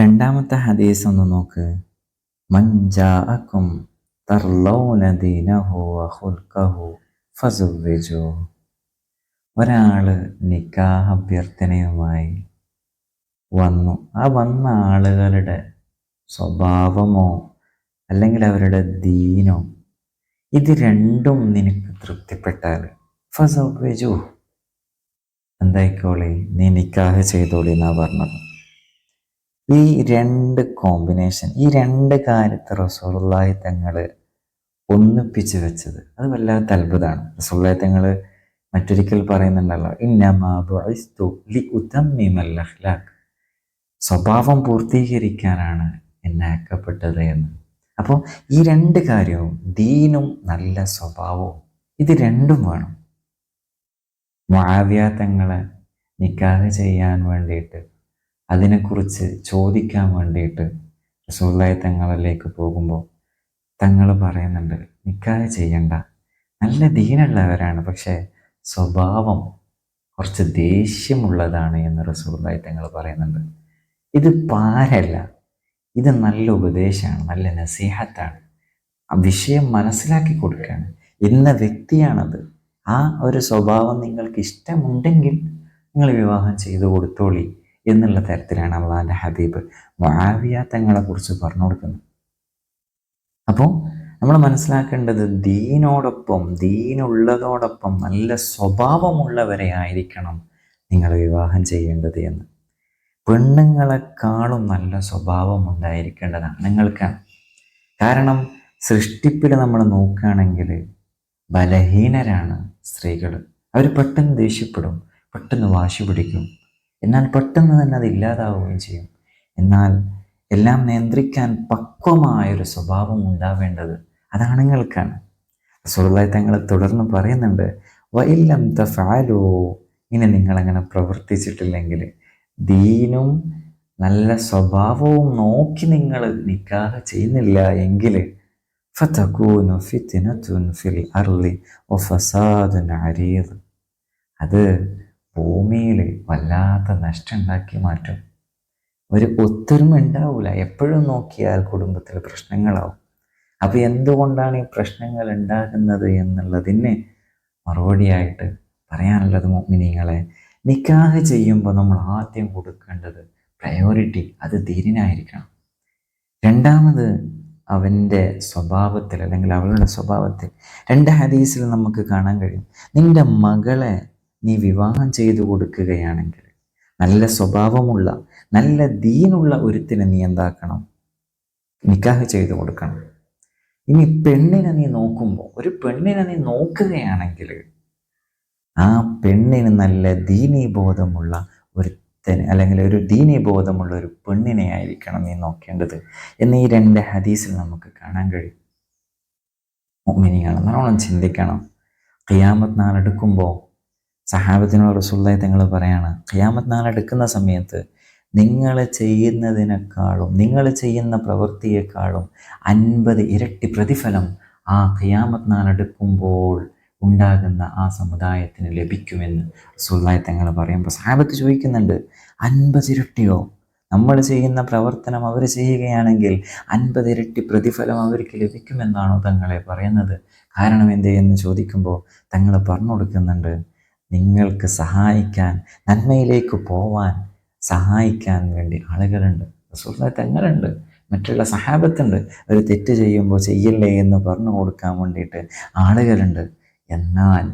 രണ്ടാമത്തെ ഹദീസ് ഒന്ന് നോക്ക്. മഞ്ചാക്കും ഒരാൾ നിക്കാഹ് അഭ്യർത്ഥനയുമായി വന്നു. ആ വന്ന ആളുകളുടെ സ്വഭാവമോ അല്ലെങ്കിൽ അവരുടെ ദീനോ ഇത് രണ്ടും നിനക്ക് തൃപ്തിപ്പെട്ടാൽ ഫസവ്വജു. എന്തായിക്കോളി? നീ നിക്കാഹ് ചെയ്തോളി എന്നാ പറഞ്ഞത്. ഈ രണ്ട് കോമ്പിനേഷൻ ഈ രണ്ട് കാര്യത്തെ റസൂലുള്ളാഹി തങ്ങൾ ഒന്നിപ്പിച്ച് വെച്ചത് അത് വല്ലാത്ത അത്ഭുതമാണ്. റസൂലുള്ളാഹി തങ്ങൾ മറ്റൊരിക്കൽ പറയുന്നുണ്ടല്ലോ അഖ്ലാഖ്. സ്വഭാവം പൂർത്തീകരിക്കാനാണ് എന്നെ അക്കപ്പെട്ടത് എന്ന്. അപ്പോൾ ഈ രണ്ട് കാര്യവും ദീനും നല്ല സ്വഭാവവും ഇത് രണ്ടും വേണം. മാവ്യാത്തങ്ങളെ തങ്ങളെ നിക്കാഹ് ചെയ്യാൻ വേണ്ടിയിട്ട് അതിനെക്കുറിച്ച് ചോദിക്കാൻ വേണ്ടിയിട്ട് റസൂല്ലായി തങ്ങളിലേക്ക് പോകുമ്പോൾ തങ്ങൾ പറയുന്നുണ്ട് നിക്കാതെ ചെയ്യണ്ട. നല്ല ദീനുള്ളവരാണ് പക്ഷേ സ്വഭാവം കുറച്ച് ദേഷ്യമുള്ളതാണ് എന്ന് റസൂള്ളായി തങ്ങൾ പറയുന്നുണ്ട്. ഇത് പാരല്ല. ഇത് നല്ല ഉപദേശമാണ് നല്ല നസീഹത്താണ്. ആ വിഷയം മനസ്സിലാക്കി കൊടുക്കുകയാണ്. ഇന്ന വ്യക്തിയാണത്. ആ ഒരു സ്വഭാവം നിങ്ങൾക്ക് ഇഷ്ടമുണ്ടെങ്കിൽ നിങ്ങൾ വിവാഹം ചെയ്തു കൊടുത്തോളി. എന്നുള്ള തരത്തിലാണ് അള്ളാഹിന്റെ ഹബീബ് മുആവിയ തങ്ങളെക്കുറിച്ച് പറഞ്ഞു കൊടുക്കുന്നത്. അപ്പോൾ നമ്മൾ മനസ്സിലാക്കേണ്ടത് ദീനോടൊപ്പം ദീനുള്ളതോടൊപ്പം നല്ല സ്വഭാവമുള്ളവരെ ആയിരിക്കണം നിങ്ങൾ വിവാഹം ചെയ്യേണ്ടത് എന്ന്. പെണ്ണുങ്ങളെക്കാളും നല്ല സ്വഭാവം ഉണ്ടായിരിക്കേണ്ടതാണ് നിങ്ങൾക്ക് കാരണം സൃഷ്ടിപ്പിൽ നമ്മൾ നോക്കുകയാണെങ്കിൽ ബലഹീനരാണ് സ്ത്രീകൾ അവർ പെട്ടെന്ന് ദേഷ്യപ്പെടും പെട്ടെന്ന് വാശി പിടിക്കും. എന്നാൽ പെട്ടെന്ന് തന്നെ അത് ഇല്ലാതാവുകയും ചെയ്യും. എന്നാൽ എല്ലാം നിയന്ത്രിക്കാൻ പക്വമായൊരു സ്വഭാവം ഉണ്ടാവേണ്ടത് അത് ആണുങ്ങൾക്കാണ് സുഹൃത്തായി തങ്ങൾ തുടർന്ന് പറയുന്നുണ്ട് വൈലം തഫാലോ ഇനി നിങ്ങളങ്ങനെ പ്രവർത്തിച്ചിട്ടില്ലെങ്കിൽ ദീനും നല്ല സ്വഭാവവും നോക്കി നിങ്ങൾ നിക്കാഹ ചെയ്യുന്നില്ല എങ്കിൽ ഫിൽ വഫസാദുൻ അരീദ്. അത് ഭൂമിയിൽ വല്ലാത്ത നഷ്ടം ഉണ്ടാക്കി മാറ്റും. ഒരു ഒത്തൊരുമ ഉണ്ടാവില്ല എപ്പോഴും നോക്കിയാൽ കുടുംബത്തിൽ പ്രശ്നങ്ങളാവും. അപ്പോൾ എന്തുകൊണ്ടാണ് ഈ പ്രശ്നങ്ങൾ ഉണ്ടാകുന്നത് എന്നുള്ളതിന് മറുപടിയായിട്ട് പറയാനുള്ളത് മോമിനിങ്ങളെ നിക്കാഹ് ചെയ്യുമ്പോൾ നമ്മൾ ആദ്യം കൊടുക്കേണ്ടത് പ്രയോറിറ്റി അത് ധീരനായിരിക്കണം. രണ്ടാമത് അവന്റെ സ്വഭാവത്തിൽ അല്ലെങ്കിൽ അവളുടെ സ്വഭാവത്തിൽ രണ്ട് ഹദീസിൽ നമുക്ക് കാണാൻ കഴിയും. നിന്റെ മകളെ നീ വിവാഹം ചെയ്തു കൊടുക്കുകയാണെങ്കിൽ നല്ല സ്വഭാവമുള്ള നല്ല ദീനുള്ള ഒരുത്തിന് നീ എന്താക്കണം? നിക്കാഹ് ചെയ്തു കൊടുക്കണം. ഇനി പെണ്ണിനെ നീ നോക്കുമ്പോൾ ഒരു പെണ്ണിനെ നീ നോക്കുകയാണെങ്കിൽ ആ പെണ്ണിന് നല്ല ദീനീബോധമുള്ള ഒരുത്തന് അല്ലെങ്കിൽ ഒരു ദീനീബോധമുള്ള ഒരു പെണ്ണിനെ ആയിരിക്കണം നീ നോക്കേണ്ടത് എന്ന് ഈ രണ്ട് ഹദീസിൽ നമുക്ക് കാണാൻ കഴിയും. മോമിനിയാണ് നല്ലോണം ചിന്തിക്കണം. ഖിയാമത്ത് നാളെടുക്കുമ്പോൾ സഹാബത്തിനോട് റസുല്ലായി തങ്ങൾ പറയാണ് ഖിയാമത്ത് നാളെടുക്കുന്ന സമയത്ത് നിങ്ങൾ ചെയ്യുന്നതിനേക്കാളും നിങ്ങൾ ചെയ്യുന്ന പ്രവൃത്തിയേക്കാളും അൻപത് ഇരട്ടി പ്രതിഫലം ആ ഖിയാമത്ത് നാളെടുക്കുമ്പോൾ ഉണ്ടാകുന്ന ആ സമുദായത്തിന് ലഭിക്കുമെന്ന് സുല്ലായി തങ്ങൾ പറയുമ്പോൾ സഹാബത്ത് ചോദിക്കുന്നുണ്ട് അൻപത് ഇരട്ടിയോ? നമ്മൾ ചെയ്യുന്ന പ്രവർത്തനം അവർ ചെയ്യുകയാണെങ്കിൽ അൻപത് ഇരട്ടി പ്രതിഫലം അവർക്ക് ലഭിക്കുമെന്നാണോ തങ്ങളെ പറയുന്നത്? കാരണം എന്തേ എന്ന് ചോദിക്കുമ്പോൾ തങ്ങൾ പറഞ്ഞു കൊടുക്കുന്നുണ്ട് നിങ്ങൾക്ക് സഹായിക്കാൻ നന്മയിലേക്ക് പോവാൻ സഹായിക്കാൻ വേണ്ടി ആളുകളുണ്ട്. റസൂള്ള തങ്ങളുണ്ട്. മറ്റുള്ള സഹാബത്തുണ്ട്. ഒരു തെറ്റ് ചെയ്യുമ്പോൾ ചെയ്യല്ലേ എന്ന് പറഞ്ഞു കൊടുക്കാൻ വേണ്ടിയിട്ട് ആളുകളുണ്ട്. എന്നാൽ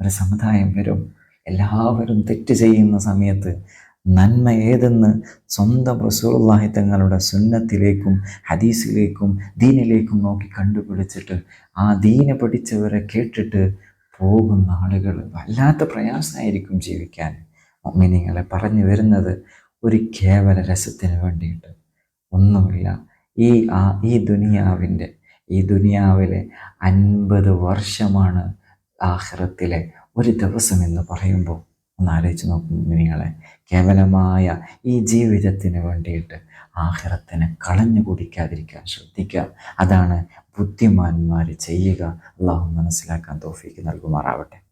ഒരു സമുദായം വരും. എല്ലാവരും തെറ്റ് ചെയ്യുന്ന സമയത്ത് നന്മ ഏതെന്ന് സ്വന്തം റസൂർലാഹി തങ്ങളുടെ സുന്നത്തിലേക്കും ഹദീസിലേക്കും ദീനിലേക്കും നോക്കി കണ്ടുപിടിച്ചിട്ട് ആ ദീന പഠിച്ചവരെ കേട്ടിട്ട് പോകുന്ന ആളുകൾ വല്ലാത്ത പ്രയാസമായിരിക്കും ജീവിക്കാൻ. മീനിങ്ങളെ പറഞ്ഞു വരുന്നത് ഒരു കേവല രസത്തിന് വേണ്ടിയിട്ട്. ഒന്നുമില്ല. ഈ ആ ഈ ദുനിയാവിന്റെ ഈ ദുനിയാവിലെ അൻപത് വർഷമാണ് ആഹ്റത്തിലെ ഒരു ദിവസം എന്ന് പറയുമ്പോൾ ഒന്ന് ആലോചിച്ച് നോക്കും നിങ്ങളെ കേവലമായ ഈ ജീവിതത്തിന് വേണ്ടിയിട്ട് ആഹ്റത്തിനെ കളഞ്ഞു കുടിക്കാതിരിക്കാൻ ശ്രദ്ധിക്കുക. അതാണ് ബുദ്ധിമാന്മാർ ചെയ്യുക. അള്ളാഹു മനസ്സിലാക്കാൻ തോഫിക്ക് നൽകുമാറാവട്ടെ.